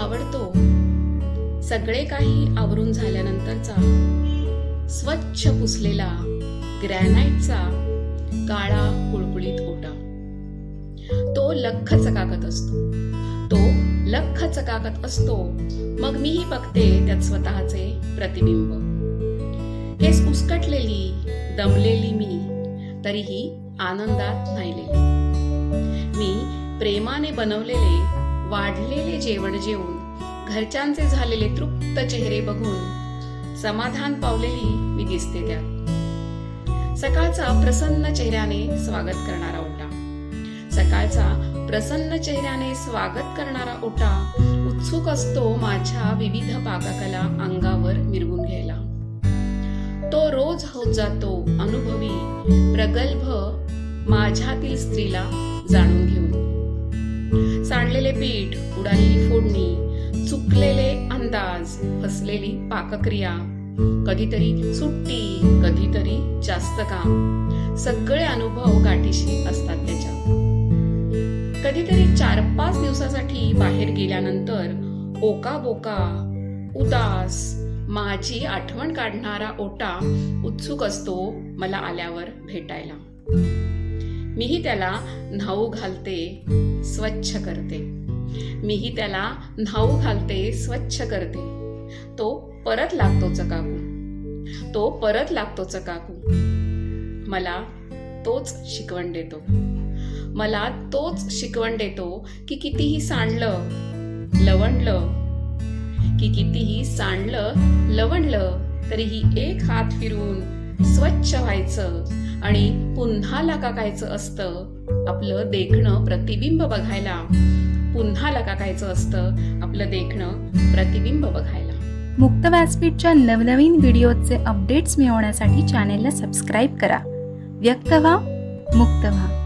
आवडतो. सगळे काही आवरून झाल्यानंतरचा स्वच्छ पुसलेला ग्रॅनाइटचा काळा कुळकुळीत ओटा. तो लख चकाकत असतो. तो लख चकाकत असतो. मग मीही बघते त्यात स्वतःचे प्रतिबिंब. हेच उसकटलेली दमलेली मी तरीही आनंदात न्हायलेली मी प्रेमाने बनवलेले वाढलेले जेवण जेवून घरच्यांचे झालेले तृप्त चेहरे बघून समाधान पावलेली मी दिसते त्या सकाळचा प्रसन्न चेहऱ्याने स्वागत करणारा ओटा. सकाळचा प्रसन्न चेहऱ्याने स्वागत करणारा ओटा उत्सुक असतो माझ्या विविध पाककला अंगावर मिरवून घ्यायला. तो रोज होत जातो अनुभवी प्रगल्भ माझ्यातील स्त्रीला जाणून घेऊन. सांडलेले पीठ उडालेली फोडणी चुकलेले अंदाज फसलेली पाकक्रिया. कधीतरी सुट्टी कधीतरी जास्त काम. सगळे अनुभव गाठीशी असतात त्याच्या कधीतरी चार पाच दिवसासाठी बाहेर गेल्यानंतर ओका बोका उदास माझी आठवण काढणारा ओटा उत्सुक असतो मला आल्यावर भेटायला. मीही त्याला न्हाऊ घालते स्वच्छ करते. मीही त्याला न्हाऊ घालते स्वच्छ करते. तो परत लागतो चकाकू. तो परत लागतो चकाकू. मला तोच शिकवण देतो. मला तोच शिकवण देतो की कितीही सांडलं लवणलं की कितीही सांडलं लवणलं तरीही एक हात फिरून स्वच्छ व्हायचं आणि पुन्हा लागायचं असतं आपलं देखणं प्रतिबिंब बघायला. पुन्हा लागायचं असतं आपलं देखणं प्रतिबिंब बघायला. मुक्त व्यासपीठच्या नवनवीन व्हिडिओचे अपडेट्स मिळवण्यासाठी चॅनेलला सबस्क्राईब करा. व्यक्त व्हा मुक्त व्हा.